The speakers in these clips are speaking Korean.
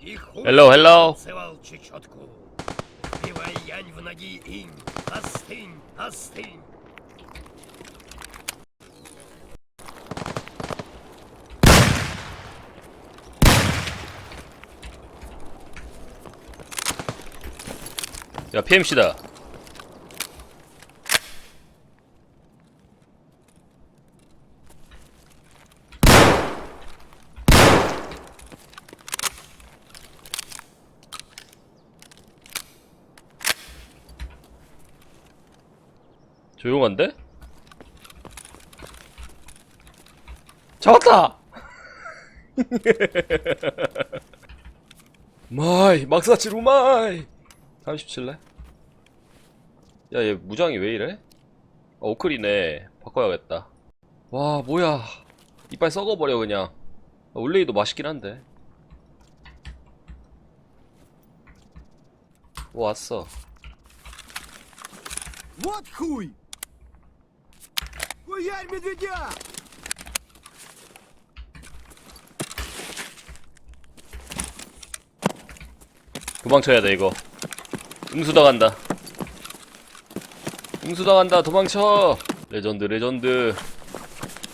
И хуй Hello, hello. танцевал чечетку. Вбивай янь в ноги инь. Остынь, остынь. 야 PMC다 조용한데? 잡았다! 마이 막사치 루마이 37래? 야 얘 무장이 왜 이래? 어, 오클이네 바꿔야겠다 와 뭐야 이빨 썩어버려 그냥 아, 올레이도 맛있긴 한데 오, 왔어 Вот хуй! Хуярь медведя! 도망쳐야 돼 이거 응수당한다 응수당한다 도망쳐 레전드 레전드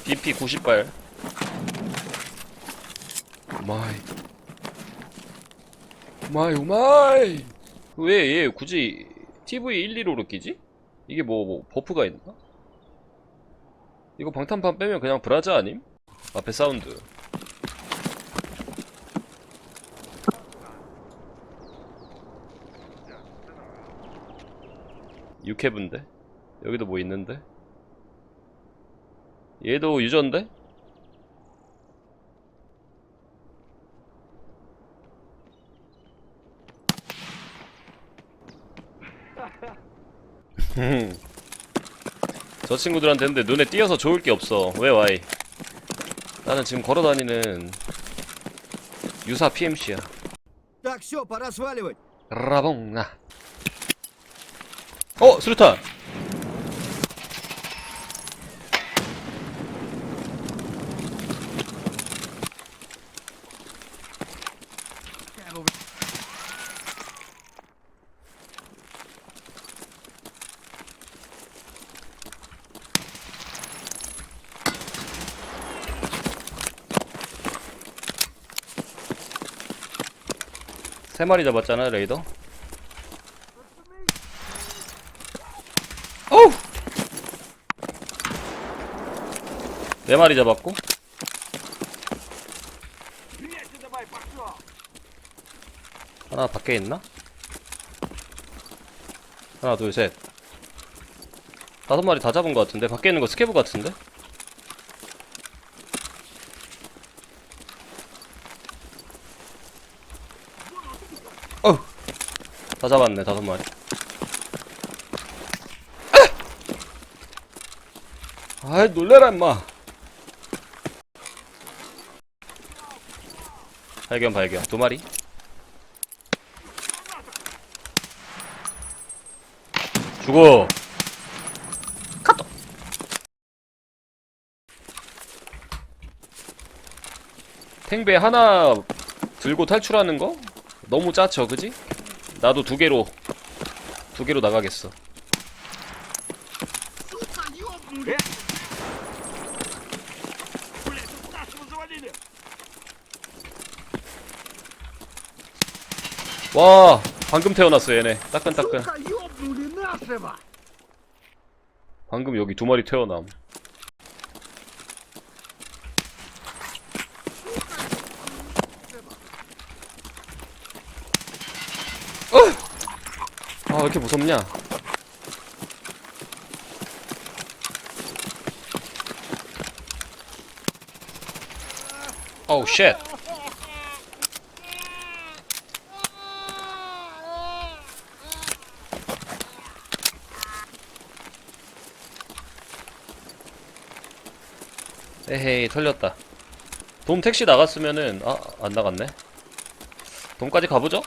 BP 90발 오마이 오마이 오마이 왜 얘 굳이 TV 115로 끼지? 이게 뭐, 뭐 버프가 있나? 이거 방탄판 빼면 그냥 브라자 아님? 앞에 사운드. 육해분데? 여기도 뭐 있는데? 얘도 유저인데 저 친구들한테 했는데 눈에 띄어서 좋을 게 없어 왜 와이 나는 지금 걸어다니는 유사 PMC야 라봉나 어! 수류탄! 세 마리 잡았잖아 레이더 어우! 네 마리 잡았고 하나 밖에 있나? 하나 둘 셋 다섯 마리 다 잡은 것 같은데 밖에 있는 거 스케브 같은데? 다 잡았네 다섯 마리. 아이 놀래라 임마. 발견 발견. 두 마리? 죽어. 카톡. 탱배 하나 들고 탈출하는 거? 너무 짜쳐 그지? 나도 두 개로 두 개로 나가겠어. 와 방금 태어났어 얘네. 따끈따끈. 방금 여기 두 마리 태어남. 왜 이렇게 무섭냐? 어우 쉣 에헤이 털렸다. 돔 택시 나갔으면은 아 안 나갔네. 돔까지 가보죠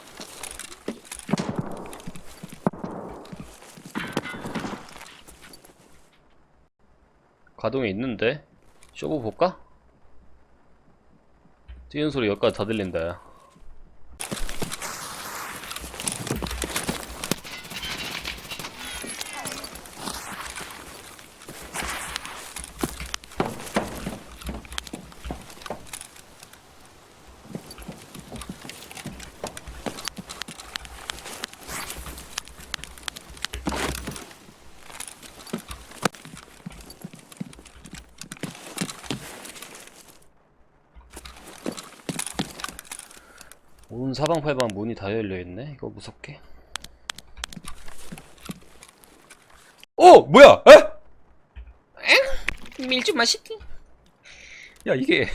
가동이 있는데 쇼부 볼까? 뛰는 소리 여기까지 다 들린다 온 사방팔방 문이 다 열려있네 이거 무섭게 어! 뭐야! 에? 밀좀 맛있지 야 이게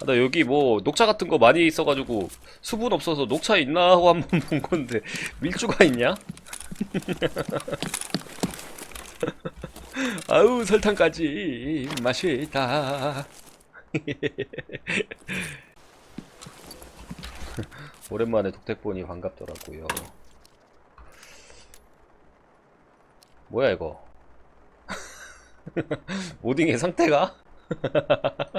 아, 나 여기 뭐 녹차 같은 거 많이 있어가지고 수분 없어서 녹차 있나 하고 한 번 본 건데 밀주가 있냐? 아우 설탕까지 맛있다 오랜만에 독택 보니 반갑더라고요. 뭐야 이거? 모딩의 상태가?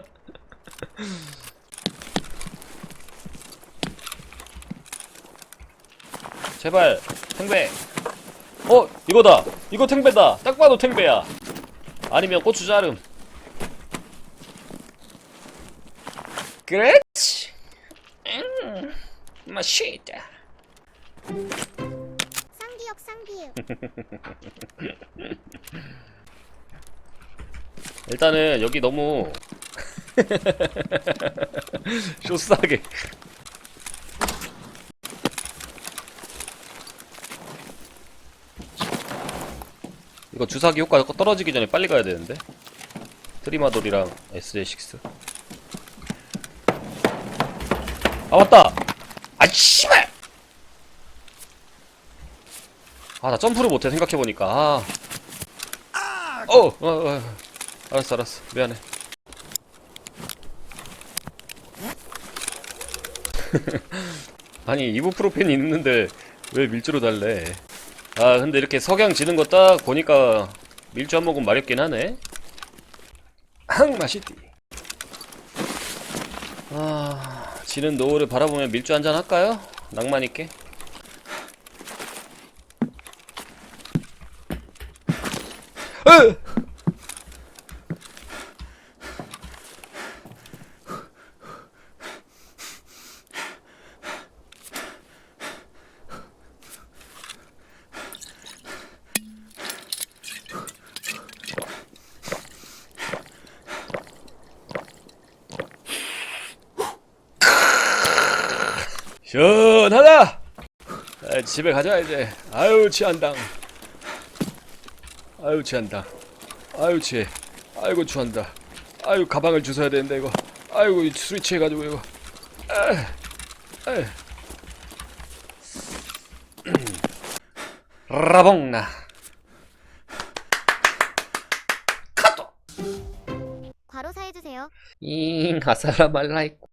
제발 탱배! 어 이거다! 이거 탱배다! 딱 봐도 탱배야! 아니면 고추 자름! 그렇지 음 맛있다. 쌍기역 쌍기역. 일단은 여기 너무 쇼스하게. 이거 주사기 효과 떨어지기 전에 빨리 가야 되는데? 트리마돌이랑 SJ6 아 맞다! 아 씨발 아 나 점프를 못해 생각해보니까 아 어, 어, 어, 알았어, 알았어. 미안해. 아니, 이부프로펜이 있는데 왜 밀주로 달래? 아, 근데 이렇게 석양 지는 거 딱 보니까 밀주 한 모금 마렵긴 하네. 항 맛있디. 아, 지는 노을을 바라보며 밀주 한잔 할까요? 낭만 있게. 으! 시원하다! 아, 집에 가자 이제. 아유 취한당. 아유 취한다 아유 취해 아이고 취한다. 아유 가방을 주워야 되는데 이거. 아이고 이 술이 취해가지고 이거. 아, 아. 라봉나. 과로 사 해주세요. 잉 아살라말라이쿠